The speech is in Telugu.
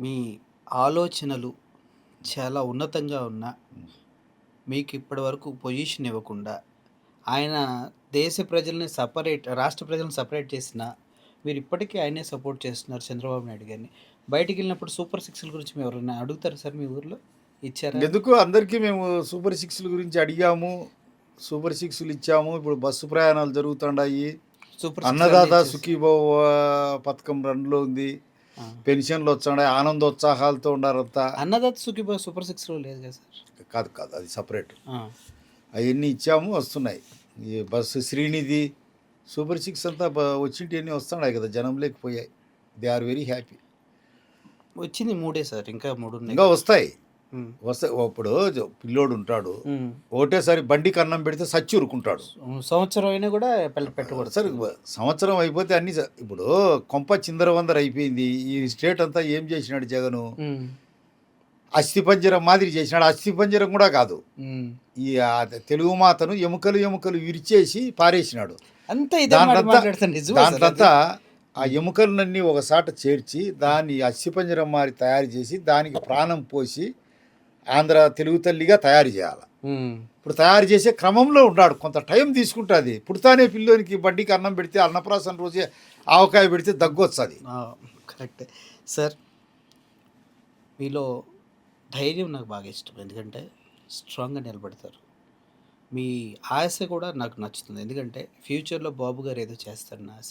మీ ఆలోచనలు చాలా ఉన్నతంగా ఉన్న మీకు ఇప్పటివరకు పొజిషన్ ఇవ్వకుండా ఆయన దేశ ప్రజల్ని సపరేట్ రాష్ట్ర ప్రజలను సపరేట్ చేసిన మీరు ఇప్పటికీ ఆయనే సపోర్ట్ చేస్తున్నారు చంద్రబాబు నాయుడు గారిని. బయటికి వెళ్ళినప్పుడు సూపర్ సిక్స్ల గురించి మీరు ఎవరైనా అడుగుతారు సార్ మీ ఊర్లో? ఇచ్చారా? ఎందుకు? అందరికీ మేము సూపర్ సిక్స్ల గురించి అడిగాము. సూపర్ సిక్స్లు ఇచ్చాము. ఇప్పుడు బస్సు ప్రయాణాలు జరుగుతున్నాయి. సూపర్ అన్నదాత సుఖీభవ పథకం రన్లో ఉంది. పెన్షన్లు వచ్చాయి ఆనందోత్సాహాలతో ఉన్నారంతా అన్నదాత సుఖీబా సూపర్ సిక్స్లో లేదు కదా సార్? కాదు కాదు అది సపరేట్. అవన్నీ ఇచ్చాము వస్తున్నాయి. ఈ బస్సు శ్రీనిధి సూపర్ సిక్స్ అంతా వచ్చింటి అన్నీ వస్తున్నాయి కదా జనం లేకపోయాయి. They are very happy. వచ్చింది మూడే సార్ ఇంకా మూడు ఉన్నాయి. ఇంకా వస్తాయి. ఉమ్. వస్తాయి ఇప్పుడు పిల్లోడు ఉంటాడు. ఒకటేసారి బండికి అన్నం పెడితే సచ్చి ఉరుకుంటాడు సంవత్సరం అయినా కూడా పెట్టకూడదు సరే సంవత్సరం అయిపోతే అన్ని ఇప్పుడు కొంప చిందరవందర అయిపోయింది ఈ స్టేట్ అంతా ఏం చేసినాడు జగను. అస్థిపంజరం మాదిరి చేసినాడు అస్థిపంజరం కూడా కాదు. ఈ తెలుగు మాతను ఎముకలు ఎముకలు విరిచేసి పారేసినాడు? దాంట్లంతా ఆ ఎముకలన్నీ ఒకసాట చేర్చి దాన్ని అస్థిపంజరం మారి తయారు చేసి దానికి ప్రాణం పోసి ఆంధ్ర తెలుగు తల్లిగా తయారు చేయాలి. ఇప్పుడు తయారు చేసే క్రమంలో ఉన్నాడు. కొంత టైం తీసుకుంటుంది. పుడతానే పిల్లోనికి బడ్డీకి అన్నం పెడితే అన్నప్రాసన రోజే ఆవకాయ పెడితే దగ్గు వస్తుంది ఆ, కరెక్టే. సార్ మీలో ధైర్యం నాకు బాగా ఇష్టం. ఎందుకంటే స్ట్రాంగ్గా నిలబడతారు. మీ ఆశ కూడా నాకు నచ్చుతుంది. ఎందుకంటే ఫ్యూచర్లో బాబు గారు ఏదో చేస్తారన్న ఆశ.